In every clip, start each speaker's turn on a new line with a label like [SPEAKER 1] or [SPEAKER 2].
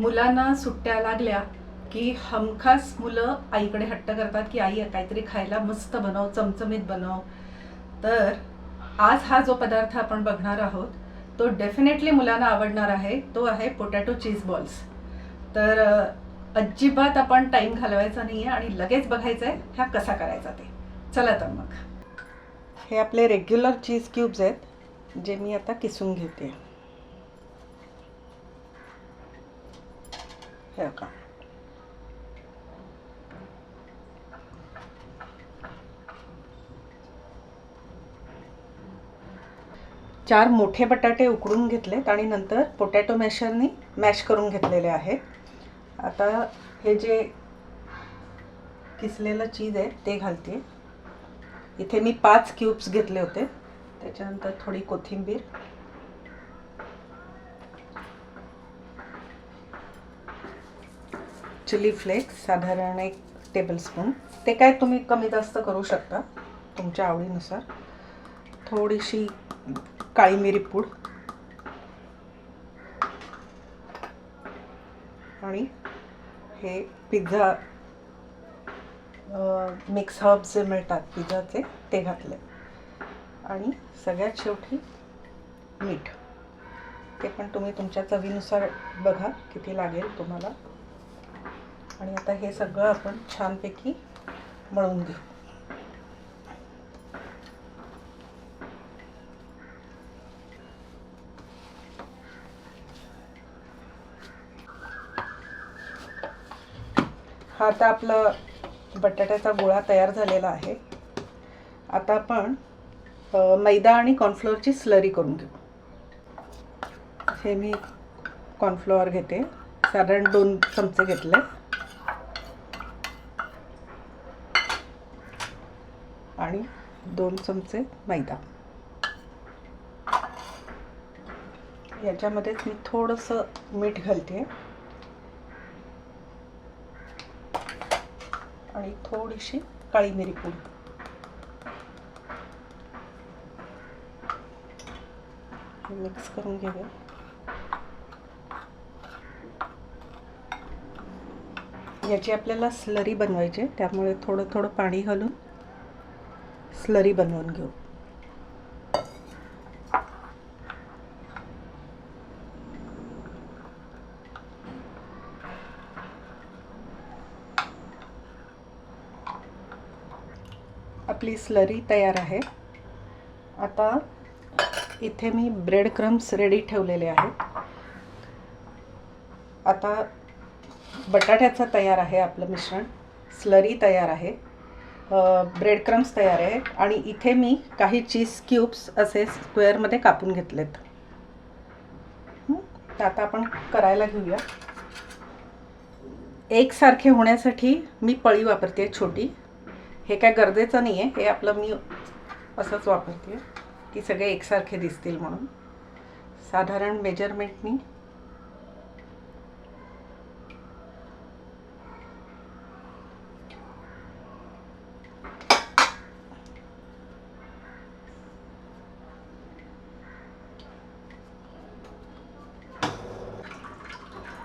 [SPEAKER 1] मुलांना सुट्ट्या लागल्या की हमखास मुलं आईकडे हट्ट करतात की आई काहीतरी खायला मस्त बनव चमचमीत बनव. तर आज हा जो पदार्थ आपण बघणार आहोत तो डेफिनेटली मुलांना आवडणार आहे. तो आहे पोटॅटो चीज बॉल्स तर अजिबात आपण टाईम घालवायचा नाही आहे आणि लगेच बघायचं आहे ह्या कसा करायचा ते. चला तर मग. हे आपले रेग्युलर चीज क्यूब्स आहेत जे मी आता किसून घेते. हे का? चार मोठे बटाटे उकडून घेतलेत आणि नंतर पोटॅटो मॅशरनी मॅश करून घेतलेले आहेत. आता हे जे किसलेलं चीज आहे ते घालते. इथे मी पाच क्यूब्स घेतले होते. त्याच्यानंतर थोडी कोथिंबीर. चिली फ्लेक्स साधारण एक टेबलस्पून ते काय तुम्ही कमी जास्त करू शकता तुमच्या आवडीनुसार. थोडीशी काळी मिरी पूड. आणि हे पिझ्झा मिक्स हर्ब जे मिळतात पिझ्झाचे ते घातले. आणि सगळ्यात शेवटी मीठ. ते पण तुम्ही तुमच्या चवीनुसार बघा किती लागेल तुम्हाला. आणि आता हे सगळं आपण छानपैकी मळून घेऊ. हा आता आपला बटाट्याचा गोळा तयार झालेला आहे. आता आपण मैदा आणि कॉर्नफ्लोअरची स्लरी करून घेऊ. हे मी कॉर्नफ्लोअर घेते. साधारण दोन चमचे घेतले. आणि दोन चमचे मैदा. याच्यामध्येच मी थोडंसं मीठ घालते. आणि थोडीशी काळी मिरी पूड. मिक्स करून घेऊया याची आपल्याला स्लरी बनवायची त्यामुळे थोडं थोडं पाणी घालून स्लरी बनवून घेऊ. आपली स्लरी तयार आहे. आता इथे मी ब्रेड क्रम्स रेडी ठेवलेले आहेत. आता बटाट्याचं तयार आहे आपलं मिश्रण. स्लरी तयार आहे. ब्रेड क्रम्स तयार आहे आणि इथे मी काही चीज क्यूब्स असे स्क्वेअरमध्ये कापून घेतलेत. तर आता आपण करायला घेऊया. एकसारखे होण्यासाठी मी पळी वापरते छोटी. हे काय गरजेचं नाही आहे हे आपलं मी असंच वापरते. की सगळे एकसारखे दिसतील म्हणून. साधारण मेजरमेंटनी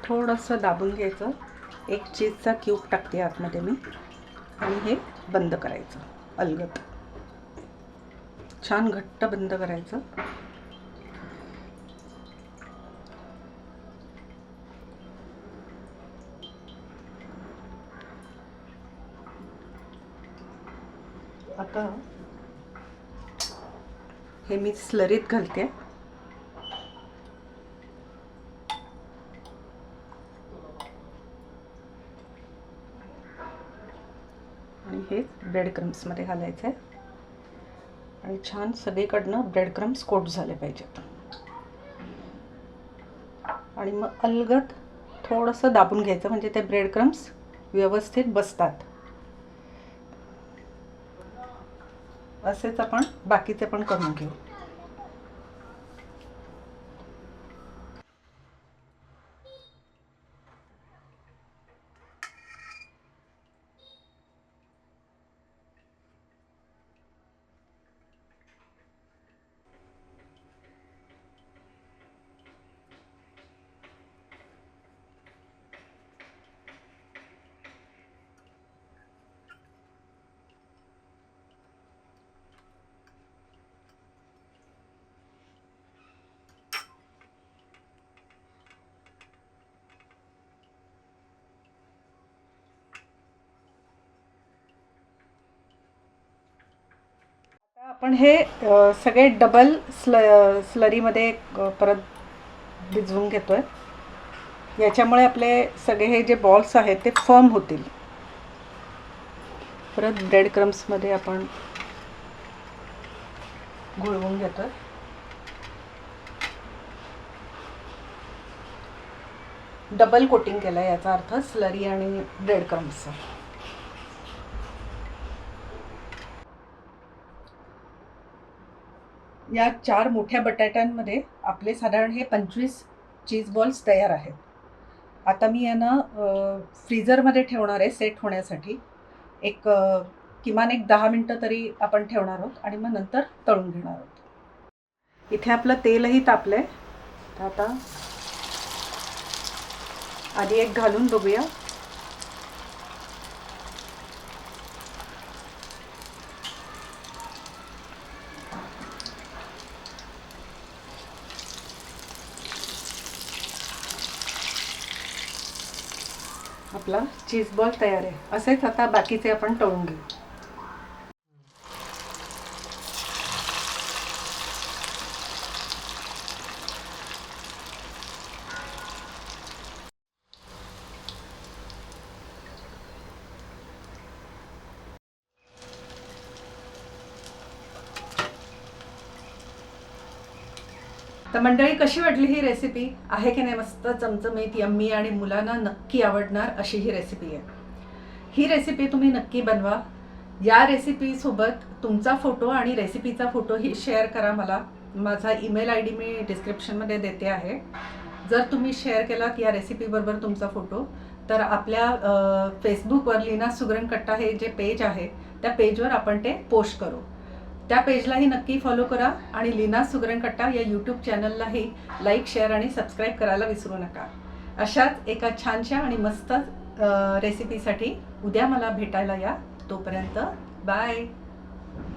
[SPEAKER 1] थोडंसं दाबून घ्यायचं. एक चीजचा क्यूब टाकते आतमध्ये मी. आणि हे बंद करायचं. अलगत छान घट्ट बंद करायचं. आता हे मी स्लरीत घालते. आणि हे ब्रेड क्रम्समध्ये घालायचं आहे आणि छान सगळीकडनं ब्रेड क्रम्स कोट झाले पाहिजेत आणि मग अलगद थोडंसं दाबून घ्यायचं म्हणजे ते ब्रेड क्रम्स व्यवस्थित बसतात. असेच आपण बाकीचे पण करून घेऊ. आपण हे सगळे डबल स्ल स्लरीमध्ये परत भिजवून घेतो आहे याच्यामुळे आपले सगळे हे जे बॉल्स आहेत ते फर्म होतील. परत ब्रेड क्रम्समध्ये आपण गुळवून घेतो आहे डबल कोटिंग केलं आहे याचा अर्थ स्लरी आणि ब्रेड क्रम्सचा या चार मोठ्या बटाट्यांमध्ये आपले साधारण हे पंचवीस चीज बॉल्स तयार आहेत. आता मी यांना अ, फ्रीझरमध्ये ठेवणार आहे सेट होण्यासाठी. एक किमान एक दहा मिनटं तरी आपण ठेवणार आहोत आणि मग नंतर तळून घेणार आहोत. इथे आपलं तेलही तापलं आहे आता आधी एक घालून बघूया. आपला चीज बॉल तयार आहे. असेच आता बाकीचे आपण तळून घेऊ. तर मंडळी कशी वाटली ही रेसिपी आहे की नाही मस्त चमचमीत यम्मी आणि मुलांना नक्की आवडणार अशी ही रेसिपी आहे. ही रेसिपी तुम्ही नक्की बनवा. या रेसिपीसोबत तुमचा फोटो आणि रेसिपीचा फोटोही शेअर करा मला. माझा ईमेल आय डी मी डिस्क्रिप्शनमध्ये देते आहे. जर तुम्ही शेअर केलात या रेसिपीबरोबर तुमचा फोटो तर आपल्या फेसबुकवर लीना सुगरणकट्टा हे जे पेज आहे त्या पेजवर आपण ते पोस्ट करू. त्या पेजलाही नक्की फॉलो करा आणि लीना सुगरणकट्टा या यूट्यूब चॅनललाही लाईक शेअर आणि सबस्क्राईब करायला विसरू नका. अशाच एका छानशा आणि मस्त रेसिपीसाठी उद्या मला भेटायला या. तोपर्यंत बाय